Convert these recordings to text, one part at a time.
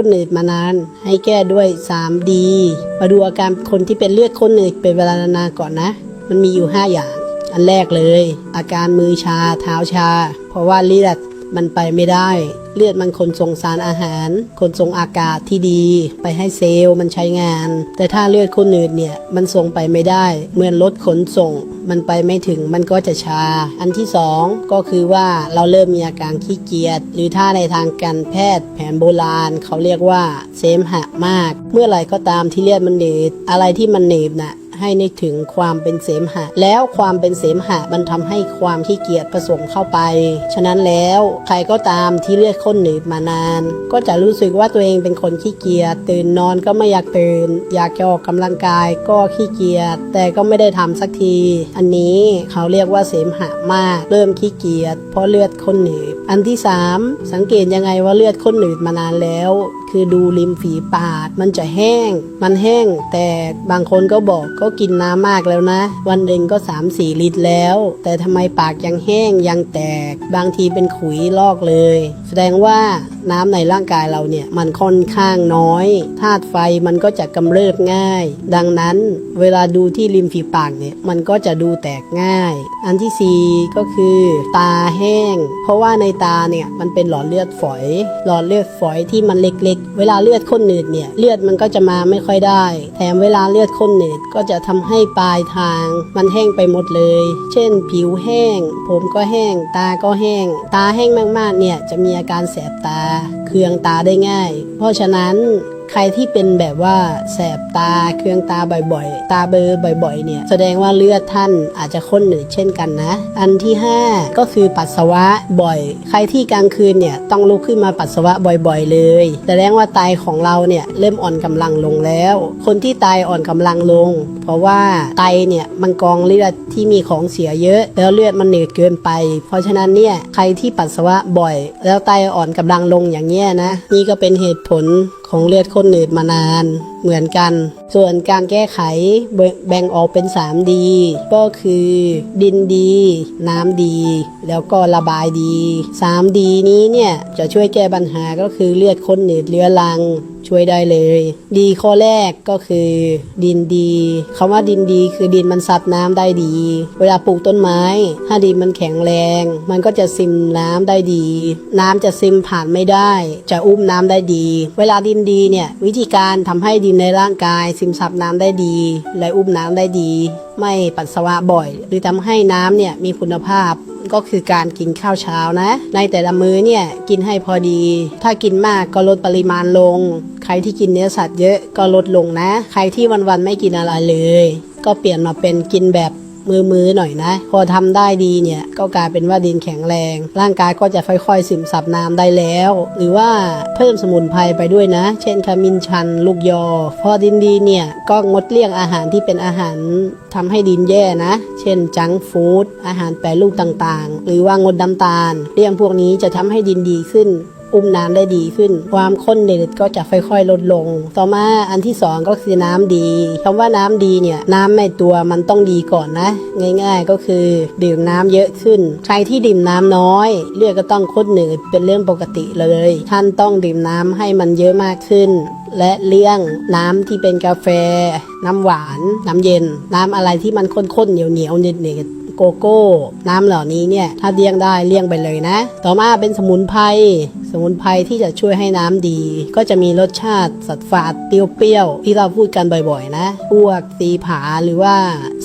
ข้นหนืดมานาน ให้แก้ด้วย 3D มาดูอาการคนที่เป็นเลือดข้นหนืดเป็นเวลานานๆก่อนนะ มันมีอยู่ 5 อย่าง อันแรกเลย อาการมือชาเท้าชา เพราะว่าเลือด มันไปไม่ได้ เลือดมันขนส่งสารอาหารขนส่งอากาศที่ดี ไปให้เซลล์มันใช้งาน แต่ถ้าเลือดคนอื่นเนี่ยมันส่งไปไม่ได้ เหมือนรถขนส่ง มันไปไม่ถึงมันก็จะชา อันที่สองก็คือว่าเราเริ่มมีอาการขี้เกียจหรือถ้าในทางการแพทย์แผนโบราณ เขาเรียกว่าเสมหะมาก เมื่อไหร่ก็ตามที่เลือดมันหนืดอะไรที่มันหนืดน่ะ ให้นึกถึงความเป็นเสมหะ แล้วความเป็นเสมหะมันทำให้ความขี้เกียจผสมเข้าไป ฉะนั้นแล้วใครก็ตามที่เลือดข้นหนืดมานาน ก็จะรู้สึกว่าตัวเองเป็นคนขี้เกียจตื่นนอนก็ไม่อยากตื่น อยากจะออกกำลังกายก็ขี้เกียจแต่ก็ไม่ได้ทำสักที อันนี้เขาเรียกว่าเสมหะมาก เริ่มขี้เกียจเพราะเลือดข้นหนืดอันที่สามสังเกตยังไงว่าเลือดข้นหนืดมานานแล้ว คือดูริมฝีปากมันจะแห้ง มันแห้ง แต่บางคนก็บอกก็กินน้ำมากแล้วนะ วันหนึ่งก็ 3-4 ลิตรแล้ว แต่ทำไมปากยังแห้งยังแตก บางทีเป็นขุยลอกเลย แสดงว่าน้ำในร่างกายเราเนี่ยมันค่อนข้างน้อยธาตุไฟมันก็จะกำเริบง่าย ดังนั้นเวลาดูที่ริมฝีปากเนี่ยมันก็จะดูแตกง่าย อันที่สี่ก็คือตาแห้ง เพราะว่าในตาเนี่ยมันเป็นหลอดเลือดฝอย หลอดเลือดฝอยที่มันเล็กๆ เวลาเลือดข้นหนืดเนี่ยเลือดมันก็จะมาไม่ค่อยได้ แถมเวลาเลือดข้นหนืดก็จะทำให้ปลายทาง มันแห้งไปหมดเลย เช่น ผิวแห้ง ผมก็แห้ง ตาก็แห้ง ตาแห้งมากๆเนี่ยจะมีอาการแสบตา เคืองตาได้ง่าย เพราะฉะนั้น ใครที่เป็นแบบว่าแสบตาเคืองตาบ่อยๆ ตาเบลอบ่อยๆ เนี่ยแสดงว่าเลือดท่านอาจจะข้นหนืดเช่นกันนะ อันที่ 5 ก็คือปัสสาวะบ่อย ใครที่กลางคืนเนี่ยต้องลุกขึ้นมาปัสสาวะบ่อยๆ เลย แสดงว่าไตของเราเนี่ยเริ่มอ่อนกำลังลงแล้ว คนที่ไตอ่อนกำลังลง เพราะว่าไตเนี่ยมันกองเลือดที่มีของเสียเยอะ แล้วเลือดมันเหนืดเกินไป เพราะฉะนั้นเนี่ยใครที่ปัสสาวะบ่อย แล้วไตอ่อนกำลังลงอย่างเงี้ยนะนี่ก็เป็นเหตุผล ของเลือดข้นหนืดมานานเหมือนกัน ส่วนการแก้ไขแบ่งออกเป็น3ดีก็คือดินดี น้ำดี แล้วก็ระบายดี3ดีนี้เนี่ยจะช่วยแก้ปัญหาก็คือเลือดข้นหนืดเรื้อรัง ช่วยได้เลย ดีข้อแรกก็คือ ดินดีคำว่าดินดีคือดินมันซับน้ำได้ดี เวลาปลูกต้นไม้ ถ้าดินมันแข็งแรง มันก็จะซึมน้ำได้ดี น้ำจะซึมผ่านไม่ได้ จะอุ้มน้ำได้ดี เวลาดินดีเนี่ยวิธีการทำให้ดินในร่างกาย ซึมซับน้ำได้ดี และอุ้มน้ำได้ดี ไม่ปัสสาวะบ่อย หรือทำให้น้ำเนี่ยมีคุณภาพก็คือการกินข้าวเช้านะ ในแต่ละมื้อเนี่ยกินให้พอดี ถ้ากินมากก็ลดปริมาณลง รที่กินเนื้อสัตว์เยอะก็ลดลงนะ ใครที่วันๆไม่กินอะไรเลย ก็เปลี่ยนมาเป็นกินแบบมือๆหน่อยนะ พอทำได้ดีเนี่ยก็กลายเป็นว่าดินแข็งแรง ร่างกายก็จะค่อยๆ ซึมซับน้ำได้แล้ว หรือว่าเพิ่มสมุนไพรไปด้วยนะ เช่นขมิ้นชัน ลูกยอ พอดินดีเนี่ยก็งดเลี่ยงอาหารที่เป็นอาหารทำให้ดินแย่นะ เช่นจังฟู้ดอาหารแปรรูปต่างๆ หรือว่างดน้ำตาล เลี่ยงพวกนี้จะทำให้ดินดีขึ้น อุ้มน้ำได้ดีขึ้น ความข้นเด็ดก็จะค่อยๆ ลดลง ต่อมาอันที่สองก็คือน้ำดีคำว่าน้ำดีเนี่ยน้ำในตัวมันต้องดีก่อนนะ ง่าย ๆ ก็คือดื่มน้ำเยอะขึ้น ใครที่ดื่มน้ำน้อยเลือดก็ต้องข้นหนืดเป็นเรื่องปกติเลยท่านต้องดื่มน้ำให้มันเยอะมากขึ้น และเลี่ยงน้ำที่เป็นกาแฟ น้ำหวาน น้ำเย็น น้ำอะไรที่มันข้นๆเหนียวๆเน็ดๆ โกโก้ น้ำเหล่านี้เนี่ยถ้าเลี่ยงได้เลี่ยงไปเลยนะ ต่อมาเป็นสมุนไพรสมุนไพรที่จะช่วยให้น้ำดี ก็จะมีรสชาติสัดฝาดเปรี้ยวๆที่เราพูดกันบ่อยๆ นะ พวกสีผาหรือว่า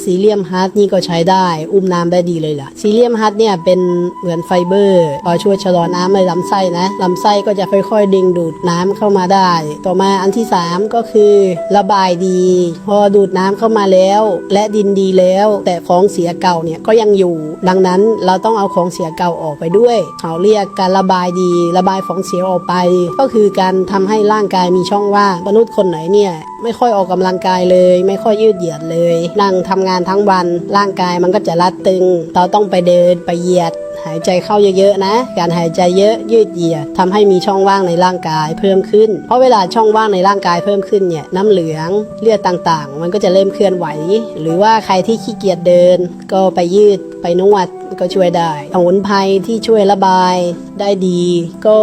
ซีเลียมฮัทนี่ก็ใช้ได้ อุ้มน้ำได้ดีเลยล่ะซีเลียมฮัทเนี่ยเป็นเหมือนไฟเบอร์พอช่วยชะลอน้ำในลำไส้นะลำไส้ก็จะค่อยๆดึงดูดน้ำเข้ามาได้ ต่อมาอันที่ 3 ก็คือ ระบายดี พอดูดน้ำเข้ามาแล้ว และดินดีแล้ว แต่ของเสียเก่าเนี่ยก็ยังอยู่ ดังนั้นเราต้องเอาของเสียเก่าออกไปด้วยเขาเรียกการระบายดี ระบายของเสียออกไป ก็คือการทำให้ร่างกายมีช่องว่างมนุษย์คนไหนเนี่ยไม่ค่อยออกกำลังกายเลย ไม่ค่อยยืดเหยียดเลยนั่งทำงานทั้งวัน ร่างกายมันก็จะรัดตึง เราต้องไปเดินไปเหยียด หายใจเข้าเยอะๆนะ การหายใจเยอะยืดเหยียดทำให้มีช่องว่างในร่างกายเพิ่มขึ้น เพราะเวลาช่องว่างในร่างกายเพิ่มขึ้นเนี่ยน้ำเหลืองเลือดต่างๆ มันก็จะเริ่มเคลื่อนไหว หรือว่าใครที่ขี้เกียจเดิน ก็ไปยืดไปนวดก็ช่วยได้สมุนไพรที่ช่วยระบายได้ดี ก็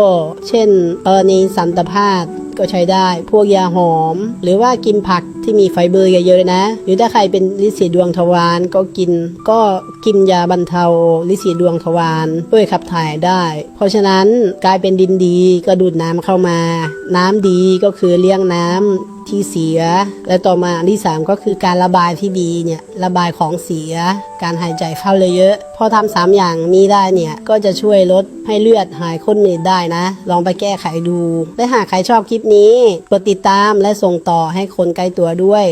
เช่นกรณีสันตแพาตก็ใช้ได้ พวกยาหอม หรือว่ากินผัก ที่มีไฟเบอร์เยอะๆนะ หรือถ้าใครเป็นลินสีดวงทวารก็กิน ก็กินยาบรรเทาลินสีดวงทวารด้วยขับถ่ายได้ เพราะฉะนั้นกลายเป็นดินดีก็ดูดน้ำเข้ามา น้ำดีก็คือเลี้ยงน้ำที่เสีย และต่อมาที่ 3 ก็คือการระบายที่ดีเนี่ยระบายของเสีย การหายใจเข้าเลยเยอะพอทำสามอย่างนี้ได้เนี่ยก็จะช่วยลดให้เลือดหายข้นเหนื่อยได้นะ ลองไปแก้ไขดู และหากใครชอบคลิปนี้กดติดตามและส่งต่อให้คนใกล้ตัวด้วย